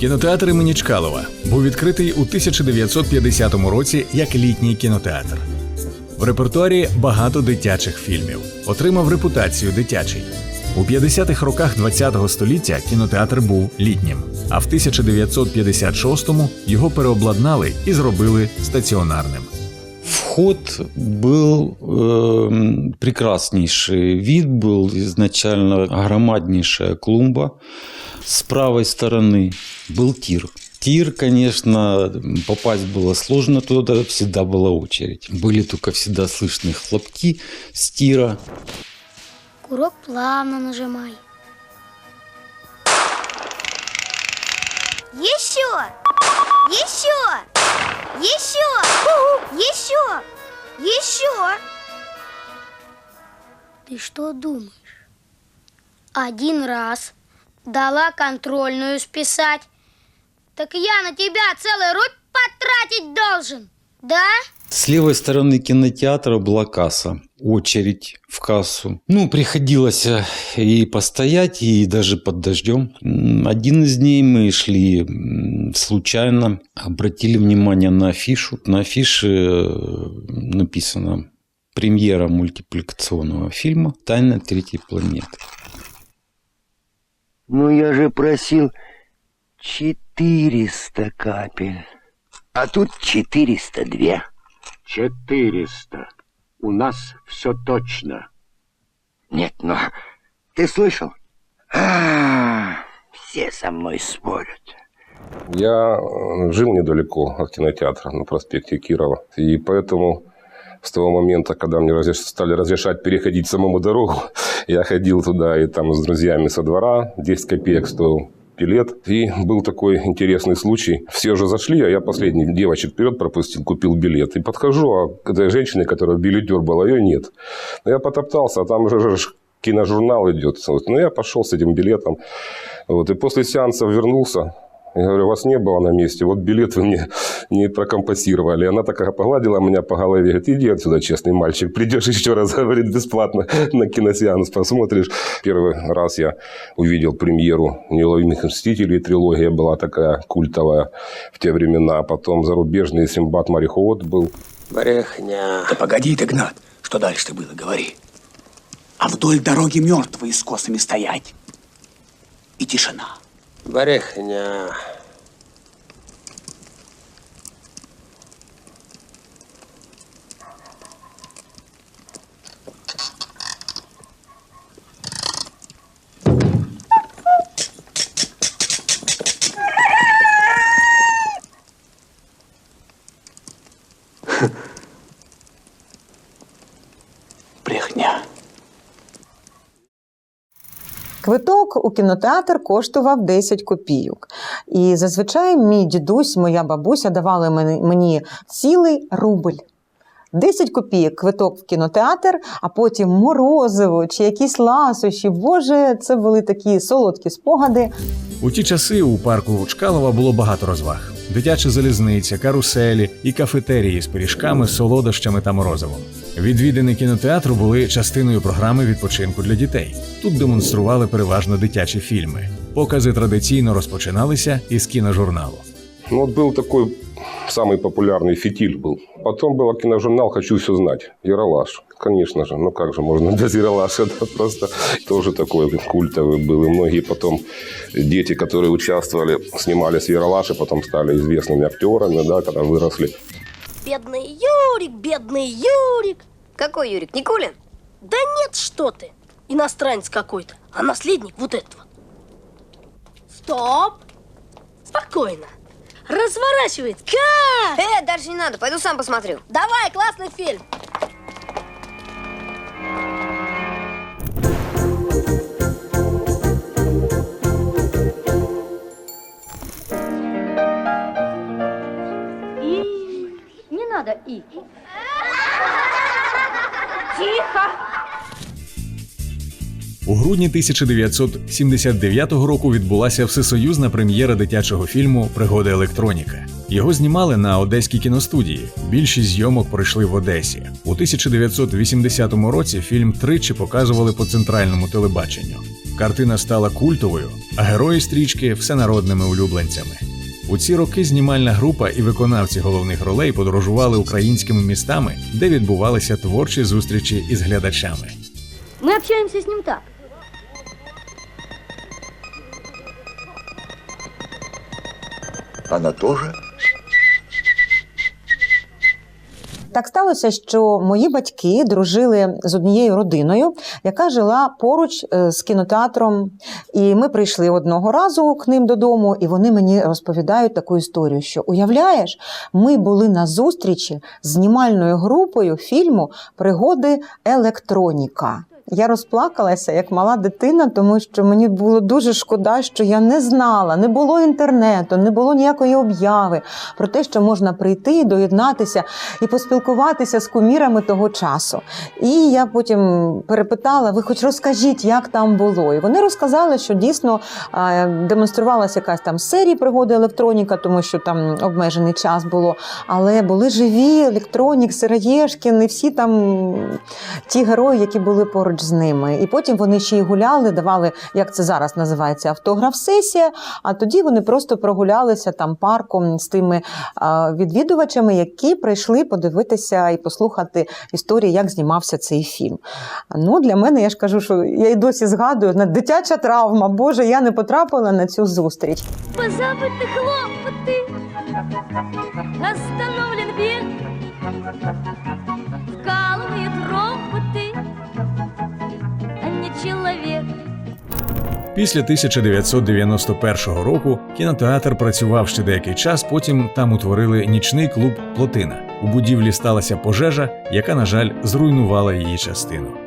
Кінотеатр імені Чкалова був відкритий у 1950 році як літній кінотеатр. В репертуарі багато дитячих фільмів. Отримав репутацію дитячий. У 50-х роках ХХ століття кінотеатр був літнім, а в 1956-му його переобладнали і зробили стаціонарним. Вход был э, прекраснейший. Вид был изначально громаднейшая клумба. С правой стороны был тир. Тир, конечно, попасть было сложно туда, всегда была очередь. Были только всегда слышны хлопки с тира. Курок плавно нажимай. Еще! Еще! Еще! Еще! Еще! Ты что думаешь? Один раз дала контрольную списать. Так я на тебя целый руль потратить должен, да? С левой стороны кинотеатра была касса. Очередь в кассу. Ну, приходилось э, и постоять, и даже под дождем. Один из дней мы шли случайно, обратили внимание на афишу. На афише э, написано премьера мультипликационного фильма «Тайна третьей планеты». Ну, я же просил 400 капель. А тут 402. Четыреста. У нас все точно. Нет, но ты слышал? А, все со мной спорят. Я э, жил недалеко от кинотеатра на проспекте Кирова. И поэтому с того момента, когда мне разреш- стали разрешать переходить самому дорогу, я ходил туда и там с друзьями со двора. 10 копеек стоил билет. И был такой интересный случай. Все уже зашли, а я последний девочек вперед пропустил, купил билет. И подхожу, а к этой женщине, которая билетер была, ее нет. Но я потоптался, а там же киножурнал идет. Вот. Ну, я пошел с этим билетом. Вот. И после сеанса вернулся. Я говорю, вас не было на месте, вот билет вы мне не прокомпенсировали. Она такая погладила меня по голове, говорит, иди отсюда, честный мальчик, придешь еще раз, говорит, бесплатно на киносеанс посмотришь. Первый раз я увидел премьеру «Неуловимых мстителей», трилогия была такая культовая в те времена. Потом зарубежный «Симбат мореход» был. Брехня. Да погоди ты, Гнат, что дальше-то было, говори. А вдоль дороги мертвые с косами стоять. И тишина. Брехня. Брехня. Квиток у кінотеатр коштував 10 копійок. І зазвичай мій дідусь, моя бабуся давали мені, цілий рубль. 10 копійок квиток в кінотеатр, а потім морозиво чи якісь ласощі. Боже, це були такі солодкі спогади. У ті часи у парку Чкалова було багато розваг: дитяча залізниця, каруселі і кафетерії з пиріжками, солодощами та морозивом. Відвідини кінотеатру були частиною програми відпочинку для дітей. Тут демонстрували переважно дитячі фільми. Покази традиційно розпочиналися із кіножурналу. Ну, вот был такой самый популярный фитиль был. Потом был киножурнал «Хочу все знать». Яралаш. Конечно же. Ну, как же можно без Яралаша? Это просто тоже такой культовый был. И многие потом дети, которые участвовали, снимались в Яралаше, потом стали известными актерами, да, когда выросли. Бедный Юрик, бедный Юрик. Какой Юрик? Никулин? Да нет, что ты. Иностранец какой-то. А наследник вот этого. Стоп. Спокойно. Разворачивает. Как? Э, дальше не надо, пойду сам посмотрю. Давай, классный фильм. И... Не надо и. У грудні 1979 року відбулася всесоюзна прем'єра дитячого фільму Пригода електроніка. Його знімали на одеській кіностудії. Більшість зйомок пройшли в Одесі. У 1980 році фільм тричі показували по центральному телебаченню. Картина стала культовою, а герої стрічки всенародними улюбленцями. У ці роки знімальна група і виконавці головних ролей подорожували українськими містами, де відбувалися творчі зустрічі із глядачами. Мы общаемся с ним так. Она тоже? Так сталося, що мої батьки дружили з однією родиною, яка жила поруч е, з кінотеатром. І ми прийшли одного разу к ним додому, і вони мені розповідають таку історію: що уявляєш, ми були на зустрічі з знімальною групою фільму Пригоди електроніка. Я розплакалася як мала дитина, тому що мені було дуже шкода, що я не знала, не було інтернету, не було ніякої обяви про те, що можна прийти доєднатися і поспілкуватися з кумірами того часу. І я потім перепитала: ви хоч розкажіть, як там було? І вони розказали, що дійсно демонструвалася якась там серія пригоди електроніка, тому що там обмежений час було. Але були живі електронік, Сироєшкін і всі там ті герої, які були поруч з ними. І потім вони ще й гуляли, давали, як це зараз називається, автограф-сесія. А тоді вони просто прогулялися там парком з тими а, відвідувачами, які прийшли подивитися і послухати історії, як знімався цей фільм. Ну, для мене я ж кажу, що я й досі згадую на дитяча травма. Боже, я не потрапила на цю зустріч. Позабыты хлопоты, остановлен бег, Після 1991 року кінотеатр працював ще деякий час. Потім там утворили нічний клуб Плотина. У будівлі сталася пожежа, яка, на жаль, зруйнувала її частину.